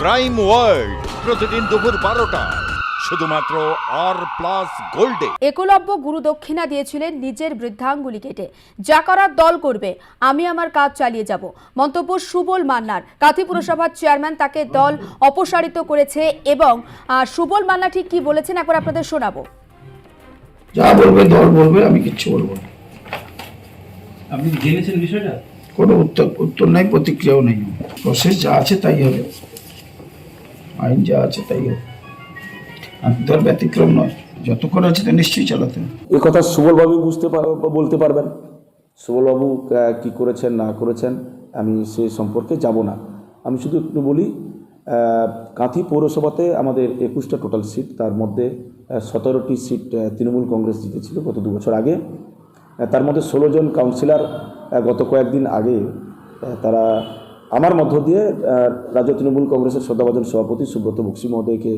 Crime world প্রতিদিন দুপুর বারোটা। শুধুমাত্র আর প্লাস গোল্ডে একলব্য গুরু দক্ষিণা দিয়েছিলেন নিজের বৃদ্ধাঙ্গুলি কেটে। যা করার দল করবে আমি আমার কাজ চালিয়ে যাব। মন্তব্য সুবল মান্নার। কাথি পুরসভার চেয়ারম্যান তাকে দল অপসারিত করেছে এবং সুবল মান্না ঠিক কি বলেছেন একবার আপনাদের শোনাবো। যা বলবে দল বলবে আমি কিচ্ছু বলব না। আপনি জেনেছেন বিষয়টা? কোনো উত্তর উত্তর নাই প্রতিক্রিয়াও নেই। প্রসেস যা আছে তাই হবে। আইন যা আছে তাই আর ব্যতিক্রম নয়। যতক্ষণ আছে তো নিশ্চয়ই চালাতে হবে। এ কথা সুবলবাবু বুঝতে বলতে পারবেন। সুবলবাবু কি করেছেন, না করেছেন, আমি সে সম্পর্কে যাব না। আমি শুধু একটু বলি কাঁথি পৌরসভাতে আমাদের একুশটা টোটাল সিট, তার মধ্যে সতেরোটি সিট তৃণমূল কংগ্রেস জিতেছিল গত দু বছর আগে। তার মধ্যে ষোলো জন কাউন্সিলর গত কয়েকদিন আগে তারা আমার মধ্য দিয়ে রাজ্য তৃণমূল কংগ্রেসের শ্রদ্ধাভাজন সভাপতি সুব্রত বক্সি মহোদয়কে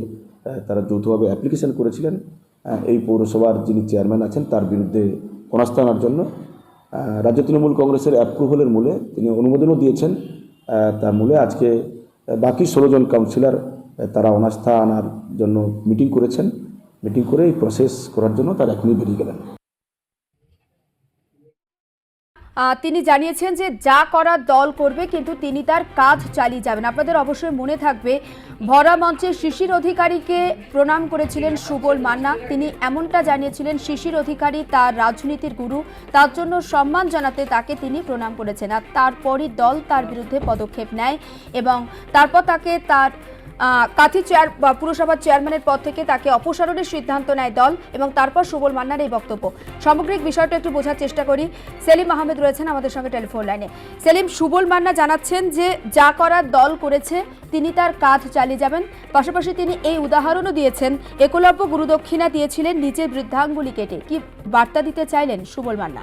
তারা যৌথভাবে অ্যাপ্লিকেশন করেছিলেন। এই পৌরসভার যিনি চেয়ারম্যান আছেন, তার বিরুদ্ধে অনাস্থা আনার জন্য রাজ্য তৃণমূল কংগ্রেসের অ্যাপ্রুভালের মূলে তিনি অনুমোদনও দিয়েছেন। তার মূলে আজকে বাকি ষোলো জন কাউন্সিলর তারা অনাস্থা আনার জন্য মিটিং করেছেন। মিটিং করে এই প্রসেস করার জন্য তারা এখনই বেরিয়ে গেলেন। তিনি জানিয়েছেন যে যা করার দল করবে, কিন্তু তিনি তার কাজ চালিয়ে যাবেন। আপনাদের অবশ্যই মনে থাকবে, ভরা মঞ্চে শিশির অধিকারীকে প্রণাম করেছিলেন সুবল মান্না। তিনি এমনটা জানিয়েছিলেন, শিশির অধিকারী তার রাজনীতির গুরু। তার জন্য সম্মান জানাতে তাকে তিনি প্রণাম করেছেন। আর তারপরই দল তার বিরুদ্ধে পদক্ষেপ নেয় এবং তারপর তাকে তার কাথি চেয়ার পুরসভার চেয়ারম্যানের পদ থেকে তাকে অপসারণের সিদ্ধান্ত নেয় দল এবং তারপর সুবল মান্নার এই বক্তব্য। সামগ্রিক বিষয়টা একটু বোঝার চেষ্টা করি। সেলিম আহমেদ রয়েছেন আমাদের সঙ্গে টেলিফোন লাইনে সেলিম, সুবল মান্না জানাচ্ছেন যে যা করার দল করেছে, তিনি তার কাজ চালিয়ে যাবেন। পাশাপাশি তিনি এই উদাহরণও দিয়েছেন, একলব্য গুরুদক্ষিণা দিয়েছিলেন নিজের বৃদ্ধাঙ্গুলি কেটে কি বার্তা দিতে চাইলেন সুবল মান্না?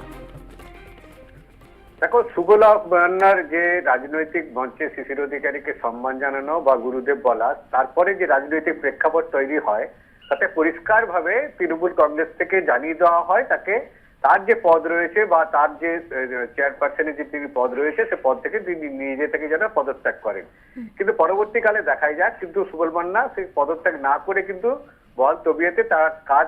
দেখো সুবলা মান্নার যে রাজনৈতিক মঞ্চে শিশির অধিকারীকে সম্মান জানানো বা গুরুদেব বলা তারপরে যে রাজনৈতিক প্রেক্ষাপট তৈরি হয় তাতে পরিষ্কারভাবে তৃণমূল কংগ্রেস থেকে জানিয়ে দেওয়া হয় তাকে তার যে পদ রয়েছে বা তার যে চেয়ারপারসনের যে তিনি পদ রয়েছে সে পদ থেকে তিনি নিজে থেকে যেন পদত্যাগ করেন। কিন্তু পরবর্তীকালে দেখাই যাক কিন্তু সুবল মান্না সেই পদত্যাগ না করে কিন্তু বল তবিয়েতে তার কাজ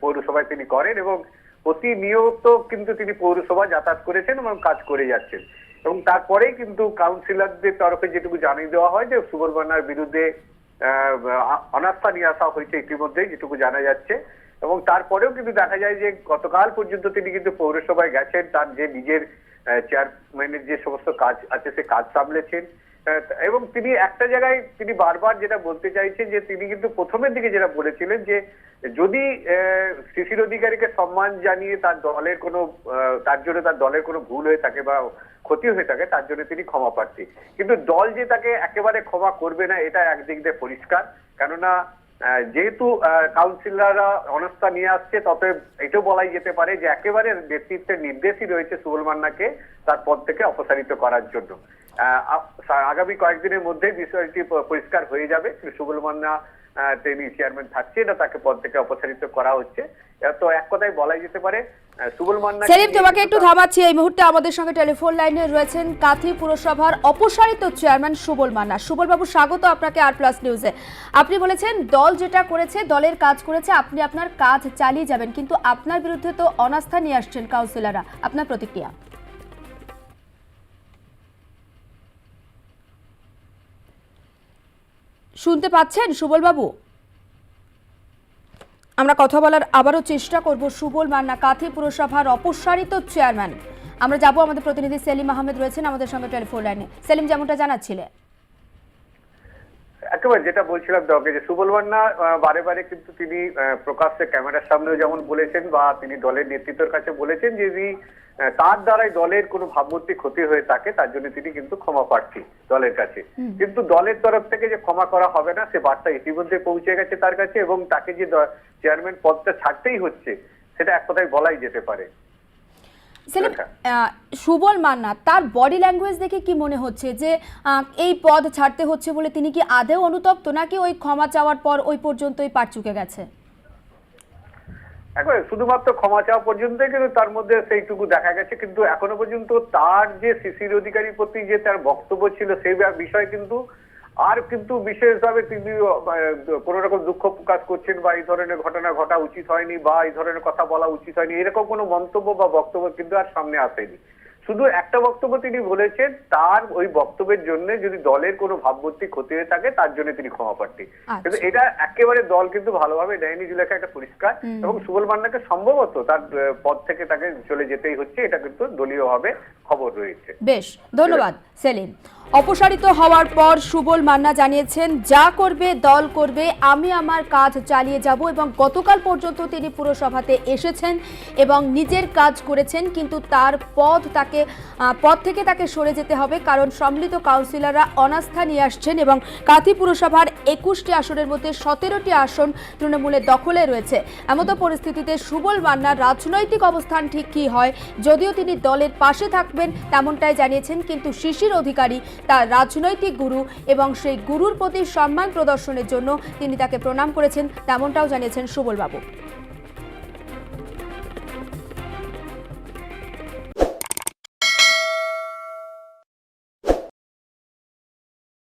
পৌরসভায় তিনি করেন এবং প্রতিনিয়ত কিন্তু তিনি পৌরসভা যাতায়াত করেছেন এবং কাজ করে যাচ্ছেন। এবং তারপরেই কিন্তু কাউন্সিলরদের তরফে যেটুকু জানিয়ে দেওয়া হয় যে সুবল বিরুদ্ধে অনাস্থা নিয়ে আসা হয়েছে ইতিমধ্যেই যেটুকু জানা যাচ্ছে। এবং তারপরেও কিন্তু দেখা যায় যে গতকাল পর্যন্ত তিনি কিন্তু পৌরসভায় গেছেন, তার যে নিজের চেয়ারম্যানের যে সমস্ত কাজ আছে, সে কাজ সামলেছেন। এবং তিনি একটা জায়গায় তিনি বারবার যেটা বলতে চাইছেন যে তিনি কিন্তু প্রথমের দিকে যেটা বলেছিলেন যে যদি শিশির অধিকারীকে সম্মান জানিয়ে তার দলের কোনো তার জন্য তার দলের কোনো ভুল হয়ে থাকে বা ক্ষতি হয়ে থাকে, তার জন্য তিনি ক্ষমা প্রার্থী। কিন্তু দল যে তাকে একেবারে ক্ষমা করবে না, এটা একদিক দিয়ে পরিষ্কার। কেননা যেহেতু কাউন্সিলররা অনাস্থা নিয়ে আসছে তবে এটাও বলাই যেতে পারে যে একেবারে নেতৃত্বের নির্দেশই রয়েছে সুবল মান্নাকে তার পদ থেকে অপসারিত করার জন্য। আগামী কয়েকদিনের মধ্যে বিষয়টি পরিষ্কার হয়ে যাবে। সুবল মান্না তিনি চেয়ারম্যান থাকছে না তাকে পদ থেকে অপসারিত করা হচ্ছে। তো এক কথায় বলাই যেতে পারে সুবল মান্না সেলিম তোমাকে একটু থামাচ্ছি। এই মুহূর্তে আমাদের সঙ্গে টেলিফোন লাইনে রয়েছেন কাথি পুরসভার অপসারিত চেয়ারম্যান সুবল মান্না। সুবল বাবু স্বাগত আপনাকে আর প্লাস নিউজে। আপনি বলেছেন দল যেটা করেছে দলের কাজ করেছে আপনি আপনার কাজ চালিয়ে যাবেন কিন্তু আপনার বিরুদ্ধে তো অনাস্থা নিয়ে আসছেন কাউন্সিলররা আপনার প্রতিক্রিয়া? শুনতে পাচ্ছেন সুবলবাবু? আমরা কথা বলার আবারও চেষ্টা করব সুবল মান্না, কাথি পুরসভার অপসারিত চেয়ারম্যান। আমরা যাব আমাদের প্রতিনিধি সেলিম আহমেদ রয়েছেন আমাদের সঙ্গে টেলিফোন লাইনে। সেলিম, যেমনটা জানাচ্ছিলে একেবারে যেটা বলছিলাম দকে যে সুবল আহ, বারে বারে কিন্তু তিনি প্রকাশ্যে ক্যামেরার সামনেও যেমন বলেছেন বা তিনি দলের নেতৃত্বের কাছে বলেছেন যে তার দ্বারাই দলের কোনো ভাবমূর্তি ক্ষতি হয়ে থাকে তার জন্য তিনি কিন্তু ক্ষমা প্রার্থী দলের কাছে। কিন্তু দলের তরফ থেকে যে ক্ষমা করা হবে না সে বার্তা ইতিমধ্যে পৌঁছে গেছে তার কাছে এবং তাকে যে চেয়ারম্যান পদটা ছাড়তেই হচ্ছে সেটা এক কথায় বলাই যেতে পারে। সেলিম সুবল মান্না তার বডি ল্যাঙ্গুয়েজ দেখে কি মনে হচ্ছে? যে এই পদ ছাড়তে হচ্ছে বলে তিনি কি আদেও অনুতপ্ত নাকি ওই ক্ষমা চাওয়ার পর ওই পর্যন্তই পার চুকে গেছে? একবারে শুধুমাত্র ক্ষমা চাওয়া পর্যন্ত কিন্তু তার মধ্যে সেইটুকু দেখা গেছে কিন্তু এখনও পর্যন্ত তার যে শিশির অধিকারীর প্রতি যে তার বক্তব্য ছিল সেই বিষয়ে কিন্তু আর কিন্তু বিশেষভাবে তিনি কোন রকম দুঃখ প্রকাশ করছেন বা এই ধরনের ঘটনা ঘটা উচিত হয়নি বা এই ধরনের কথা বলা উচিত হয়নি এরকম কোনো মন্তব্য বা বক্তব্য কিন্তু আর সামনে আসেনি। শুধু একটা বক্তব্য তিনি বলেছেন তার ওই বক্তব্যের জন্য যদি দলের কোনো ভাবমূর্তি ক্ষতি হয়ে থাকে তার জন্য তিনি ক্ষমা প্রার্থী। আচ্ছা। কিন্তু এটা একেবারে দল কিন্তু ভালোভাবে নেয়নি জুলেখা একটা পরিষ্কার। এবং সুবল মান্নাকে সম্ভবত তার পদ থেকে তাকে চলে যেতেই হচ্ছে এটা কিন্তু দলীয়ভাবে খবর রয়েছে। বেশ ধন্যবাদ সেলিম। অপসারিত হওয়ার পর সুবল মান্না জানিয়েছেন, যা করবে, দল করবে, আমি আমার কাজ চালিয়ে যাব এবং গতকাল পর্যন্ত তিনি পুরসভাতে এসেছেন এবং নিজের কাজ করেছেন, কিন্তু তার পদ তাকে পদ থেকে তাকে সরে যেতে হবে কারণ সম্মিলিত কাউন্সিলররা অনাস্থা নিয়ে আসছেন এবং কাথি পুরসভার একুশটি আসনের মধ্যে সতেরোটি আসন তৃণমূলের দখলে রয়েছে। এমতো পরিস্থিতিতে সুবল মান্নার রাজনৈতিক অবস্থান ঠিক কী হয়? যদিও তিনি দলের পাশে থাকবেন তেমনটাই জানিয়েছেন, কিন্তু শিশির অধিকারী তার রাজনৈতিক গুরু এবং সেই গুরুর প্রতি সম্মান প্রদর্শনের জন্য তিনি তাকে প্রণাম করেছেন, তেমনটাও জানিয়েছেন সুবলবাবু।